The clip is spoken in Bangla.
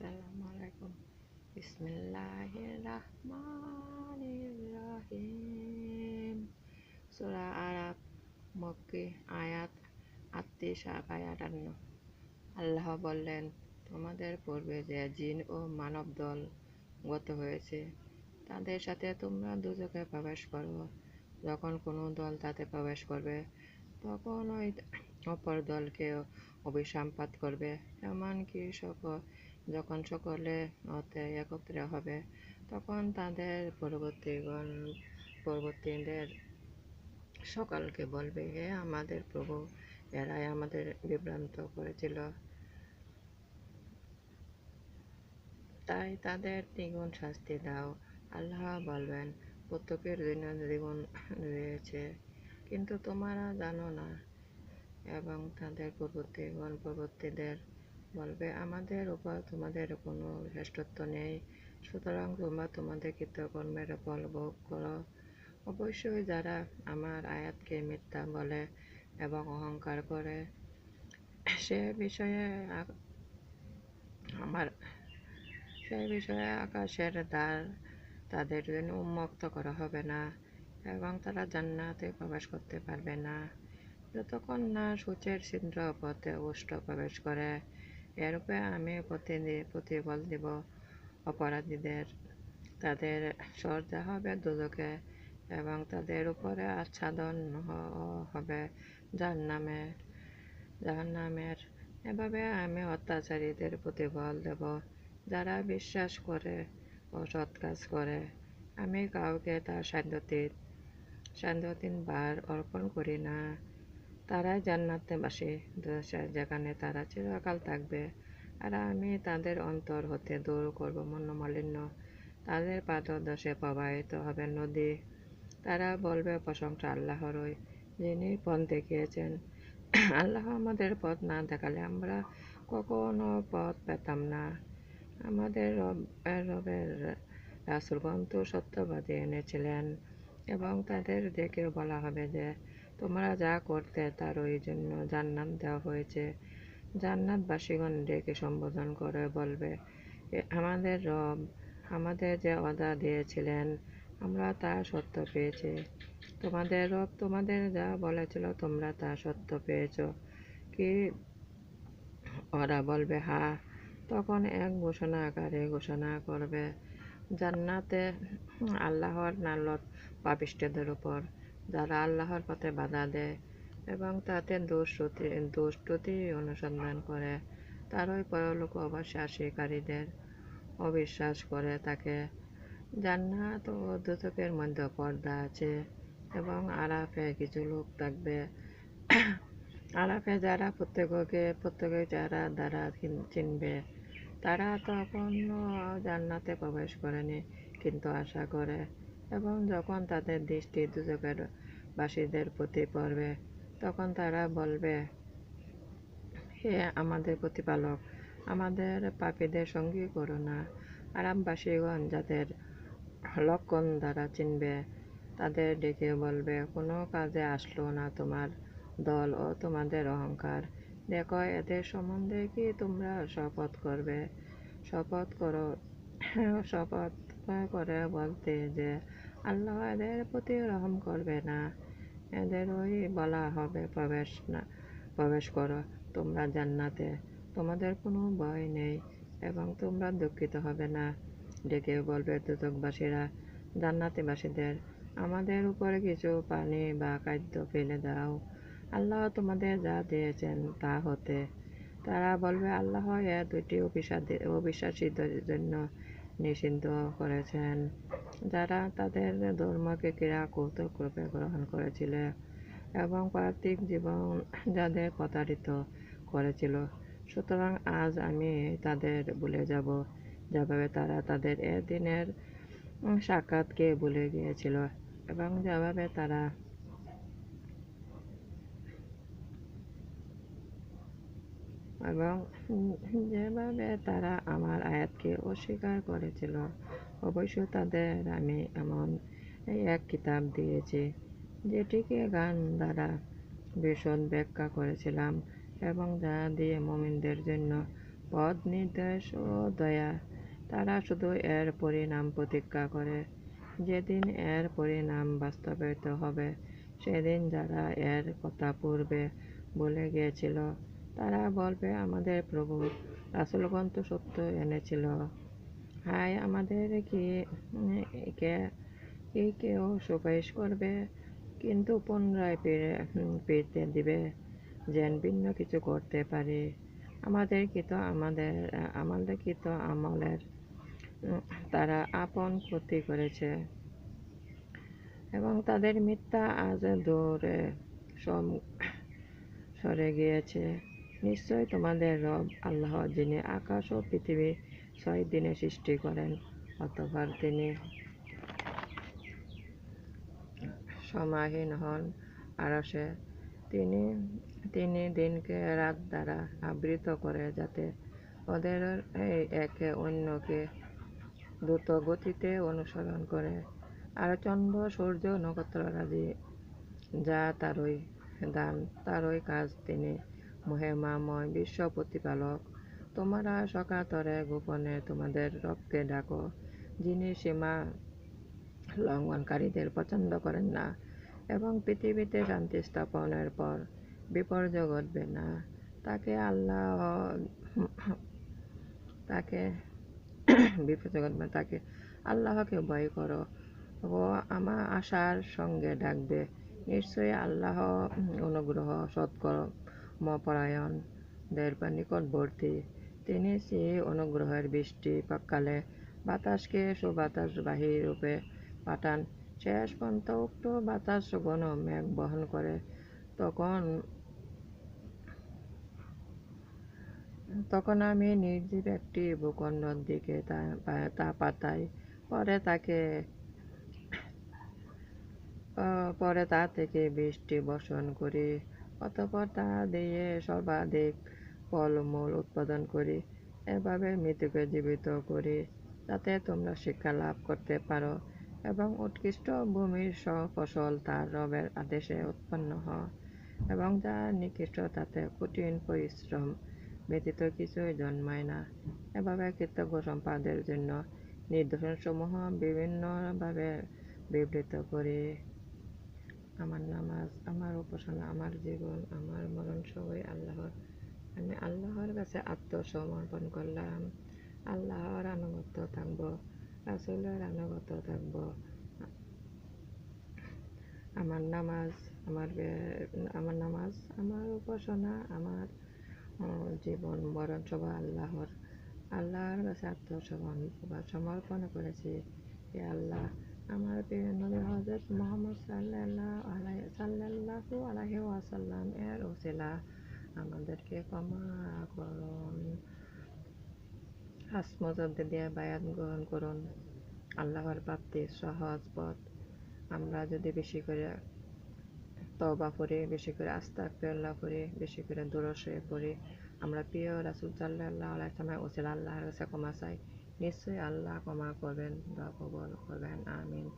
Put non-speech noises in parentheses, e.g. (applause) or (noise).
আসসালামু আলাইকুম বিসমিল্লাহির রহমানির রহিম সূরা আরাফ মক্কি আয়াত আটত্রিশ। আয়াত আটান্ন আল্লাহ বললেন, তোমাদের পূর্বে যে জিন ও মানব দল গত হয়েছে, তাদের সাথে তোমরা দুজকে প্রবেশ করো। যখন কোনো দল তাতে প্রবেশ করবে, তখন ওই অপর দলকে অভিসম্পাত করবে। এমনকি সকল যখন সকলে অতে একত্রে হবে, তখন তাদের পরবর্তীগণ, পরবর্তীদের সকলকে বলবে, হে আমাদের প্রভু, এরাই আমাদের বিভ্রান্ত করেছিল। তাই তাদের দ্বিগুণ শাস্তি দাও। আল্লাহ বলবেন, প্রত্যেকের জন্য দ্বিগুণ রয়েছে, কিন্তু তোমরা জানো না। এবং তাদের পূর্ববর্তীগণ পূর্ববর্তীদের বলবে, আমাদের উপর তোমাদের কোনো শ্রেষ্ঠত্ব নেই। সুতরাং তোমরা তোমাদের কৃতকর্মের ফল ভোগ করো। অবশ্যই যারা আমার আয়াতকে মিথ্যা বলে এবং অহংকার করে, সে বিষয়ে আমার, সে বিষয়ে আকাশের দ্বার তাদের জন্য উন্মুক্ত করা হবে না এবং তারা জান্নাতে প্রবেশ করতে পারবে না। যতক্ষণ না সূচের ছিদ্র পথে উষ্ট প্রবেশ করে এরূপে আমি প্রতিফল দিব অপরাধীদের। তাদের সর্দা হবে দুদকে এবং তাদের উপরে আচ্ছাদন হবে যার নামে যার নামের এভাবে আমি অত্যাচারীদের প্রতিফল দেব, যারা বিশ্বাস করে ও সৎ কাজ করে। আমি কাউকে তার সান্ধ্যতির সান্ধ্যতিন বার অর্পণ করি না। তারাই জান্নাতে বাসে যেখানে তারা চিরকাল থাকবে। আর আমি তাদের অন্তর হতে দূর করব মনোমালিন্য। তাদের পাদদশে প্রবাহিত হবে নদী। তারা বলবে, প্রশংসা আল্লাহরই যিনি পথ দেখিয়েছেন। আল্লাহ আমাদের পথ না দেখালে আমরা কখনো পথ পেতাম না। আমাদের রবের রাসুলগণ সত্যবাদী এনেছিলেন এবং তাদের দেখে বলা হবে যে তোমরা যা করতে তার ওই জন্য জান্নাত দেওয়া হয়েছে। জান্নাত জান্নাতবাসীগণ ডেকে সম্বোধন করে, বলবে আমাদের রব আমাদের যে অদা দিয়েছিলেন, আমরা তা সত্য পেয়েছি। তোমাদের রব তোমাদের যা বলেছিল, তোমরা তা সত্য পেয়েছ। কি ওরা বলবে, হা। তখন এক ঘোষণা আকারে ঘোষণা করবে, জান্নাতে আল্লাহর নালত পাপিষ্ঠদের উপর। যারা আল্লাহর পথে বাধা দেয় এবং তাতে দুষ্টি দুষ্টতি অনুসন্ধান করে, তারই পরলোক অবিশ্বাসীকারীদের অবিশ্বাস করে তাকে। জান্নাত ও দুচকের মধ্যে পর্দা আছে এবং আরাফে কিছু লোক থাকবে। আরাফে যারা প্রত্যেককে প্রত্যেকে যারা দ্বারা চিনবে, তারা তখনও জান্নাতে প্রবেশ করেনি, কিন্তু আশা করে। এবং যখন তাদের দৃষ্টি দুচকের বাসীদের প্রতি পড়বে, তখন তারা বলবে, হে আমাদের প্রতিপালক, আমাদের পাপীদের সঙ্গী করো না। আরামবাসীগণ যাদের লক্ষণ দ্বারা চিনবে, তাদের ডেকে বলবে, কোনো কাজে আসলো না তোমার দল ও তোমাদের অহংকার। দেখো, এদের সম্বন্ধে কি তোমরা শপথ করবে? শপথ করো, শপথ করে বলতে যে আল্লাহ এদের প্রতি রহম করবে না। এদের ওই বলা হবে, প্রবেশ না, প্রবেশ করো, তোমরা জান্নাতে। তোমাদের কোনো ভয় নেই এবং তোমরা দুঃখিত হবে না। ডেকে বলবে দুদকবাসীরা, জান্নাতিবাসীদের, আমাদের উপরে কিছু পানি বা খাদ্য ফেলে দাও। আল্লাহ তোমাদের যা দিয়েছেন তা হতে। তারা বলবে, আল্লাহ এ দুটি অবিশ্বাসীদের জন্য নিষিদ্ধ করেছেন। যারা তাদের ধর্মকে ক্রীড়া কৌতুক রূপে গ্রহণ করেছিল এবং পার্থিক জীবন যাদের প্রতারিত করেছিল। সুতরাং আজ আমি তাদের ভুলে যাব, যেভাবে তারা তাদের এ দিনের সাক্ষাৎকে ভুলে গিয়েছিল এবং যেভাবে তারা এবং যেভাবে তারা আমার আয়াতকে অস্বীকার করেছিল। অবশ্য তাদের আমি এমন এক কিতাব দিয়েছি যেটিকে গান দ্বারা বিশদ ব্যাখ্যা করেছিলাম এবং যা দিয়ে মমিনদের জন্য পদ নির্দেশ ও দয়া। তারা শুধু এর পরিণাম প্রতীক্ষা করে, যেদিন এর পরিণাম বাস্তবায়িত হবে, সেদিন যারা এর কথা পূর্বে বলে গিয়েছিল, তারা বলবে, আমাদের প্রভু রাসুলগণ সত্য এনেছিল। হায় আমাদের কি কে কি কেউ সুপারিশ করবে, কিন্তু পুনরায় ফিরে ফিরতে দিবে, যেন ভিন্ন কিছু করতে পারি। আমাদের কি তো আমাদের আমাদের কি তো আমলের তারা আপন ক্ষতি করেছে। এবং তাদের মিথ্যা আজ দূরে সম, সরে গিয়েছে। নিশ্চয় তোমাদের রব আল্লাহ, যিনি আকাশ ও পৃথিবী ছয় দিনে সৃষ্টি করেন অতবার তিনি সমাহীন হন আরসে। তিনি তিনি দিনকে রাত দ্বারা আবৃত করে যাতে ওদের একে অন্যকে দ্রুত গতিতে অনুসরণ করে। আর চন্দ্র, সূর্য নক্ষত্ররাজি যা তারই দান, তারই কাজ তিনি মহিমাময় বিশ্ব প্রতিপালক তোমরা সকাতরে গোপনে তোমাদের রবকে ডাকো, যিনি সীমা লঙ্ঘনকারীদের পছন্দ করেন না, এবং পৃথিবীতে শান্তি স্থাপনের পর বিপর্যয় ঘটবে না। তাকে আল্লাহ (clears throat) তাকে (clears throat) বিপর্যয় ঘটবে তাকে আল্লাহকে ভয় করো। ও আমার আশার সঙ্গে ডাকবে, নিশ্চয়ই আল্লাহ অনুগ্রহ সৎকর্মপরায়ণদের নিকটবর্তী। সেই অনুগ্রহের বৃষ্টি পাকালে বাতাসকে সুবাতাসবাহী রূপে পাঠান। শেষ পর্যন্ত উক্ত বাতাস ঘন মেঘ বহন করে। তখন তখন আমি নির্জীব একটি ভূখণ্ডর দিকে তা পাতাই। পরে তাকে পরে তা থেকে বৃষ্টি বর্ষণ করি। অতপর তা দিয়ে সর্বাধিক ফলমূল উৎপাদন করি। এভাবে মৃত্যুকে জীবিত করি, যাতে তোমরা শিক্ষা লাভ করতে পারো এবং উৎকৃষ্ট ভূমির সব ফসল তার রবের আদেশে উৎপন্ন হয় এবং যা নিকৃষ্ট তাতে কঠিন পরিশ্রম ব্যতীত কিছুই জন্মায় না। এভাবে কৃতজ্ঞ সম্পাদের জন্য নিদর্শনসমূহ বিভিন্নভাবে বিবৃত করি। আমার নামাজ, আমার উপাসনা, আমার জীবন, আমার মরণ সবই আল্লাহর আমি আল্লাহর কাছে আত্মসমর্পণ করলাম। আল্লাহর আনুগত্য থাকব, রাসুলের আনুগত্য থাকব। আমার নামাজ, আমার আমার নামাজ, আমার উপাসনা, আমার জীবন মরণ সবাই আল্লাহর আল্লাহর কাছে আত্মসমর্পণ, সমর্পণ করেছি। হে আল্লাহ, আমার নবী হজরত মোহাম্মদ সাল্লাহ সাল্লাহু আলাহি ওয়াসাল্লাম এর ওসিলা আমাদেরকে ক্ষমা করুন। আসমজদ্দে দিয়ে বায়াত গ্রহণ করুন। আল্লাহর প্রাপ্তির সহজ পথ। আমরা যদি বেশি করে তবা পড়ি, বেশি করে আস্তা পেল্লা পড়ি, বেশি করে দূরসে পড়ি, আমরা প্রিয় রাসুল সাল্লাহ আলাই সময় ওসিল আল্লাহর কাছে ক্ষমা চাই। নিশ্চয়ই আল্লাহ ক্ষমা করবেন বা কবল করবেন। আমিন।